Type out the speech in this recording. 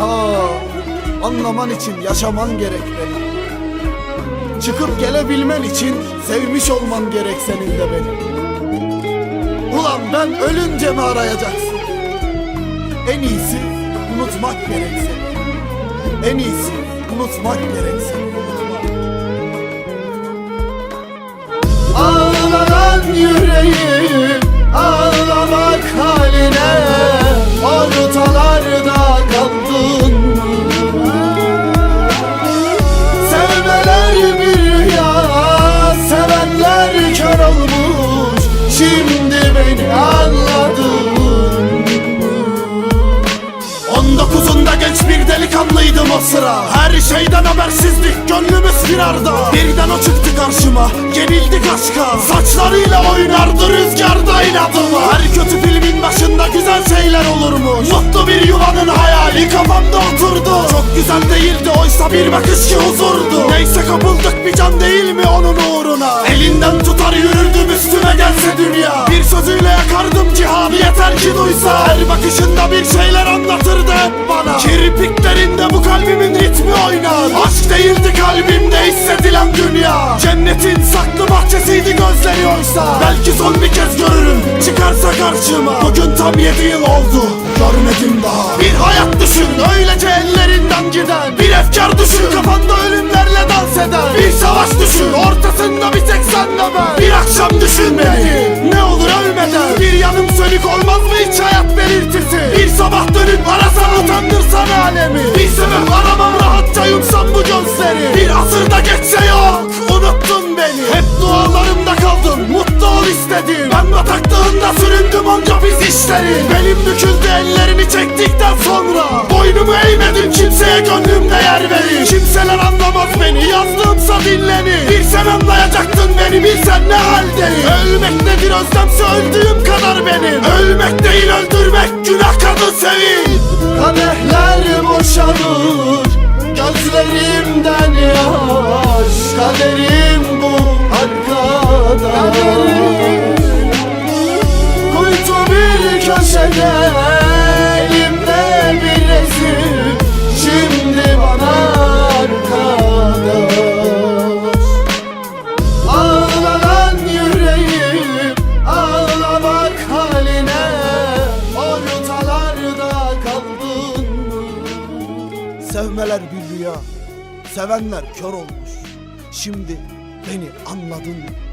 Aa, anlaman için yaşaman gerek benim. Çıkıp gelebilmen için sevmiş olman gerek senin de beni. Ulan ben ölünce mi arayacaksın? En iyisi unutmak gerek seni. En iyisi unutmak gerek seni. Unutmak. Ağlanan yüreğim o sıra. Her şeyden habersizdik gönlümüz firarda. Birden o çıktı karşıma yenildik aşka Saçlarıyla oynardı rüzgarda inadıma Her kötü filmin başında güzel şeyler olurmuş. Mutlu bir yuvanın hayali kafamda oturdu. Çok güzel değildi oysa bir bakış ki huzurdu. Neyse kapıldık bir can değil mi onun uğruna? Elinden tutar yürürdüm üstüme gelse dünya. Bir sözüyle yakardım cihanı yeter ki duysa. Her bakışında bir şeyler anlatırdı hep bana. Kirpiklerinde bu kalbimin ritmi oynar. Aşk değildi kalbimde hissedilen dünya. Cennetin saklı bahçesiydi gözleri oysa. Belki son bir kez görürüm çıkarsa karşıma. Bugün tam yedi yıl oldu görmedim daha. Bir hayat düşün öylece ellerinden giden. Bir efkar düşün kafanda ölümlerle dans eden. Bir savaş düşün ortasında bir tek senle ben. Bir akşam düşün beni ne olur ölmeden. Bir yanım sönük olmaz mı hiç hayat belirtisi? Bir sabah dönüp arasan utandırsan alemi. Bir sebep aramam rahatça yumsam bu gözleri Bir asırda geçse yok unuttun beni. Hep dualarımda kaldın mutlu ol istedim. Ben bataklığında süründüm onca biz işleri. Belim büküldü ellerimi çektikten sonra. Boynumu eğmedim kimseye gönlümde yer verir Kimseler anlamaz beni yazdığımsa dinlenir sen anlayacaktın beni bilsen ne haldeyim. Ölmek nedir özlemse öldüğüm kadar benim. Ölmek değil öldürmek günah kadın seveyim. Kadehler boşalır Gözlerimden yaş. Kaderim bu arkadaş Kuytu bir köşede Sevmeler bir rüya Sevenler kör olmuş Şimdi beni anladın mı?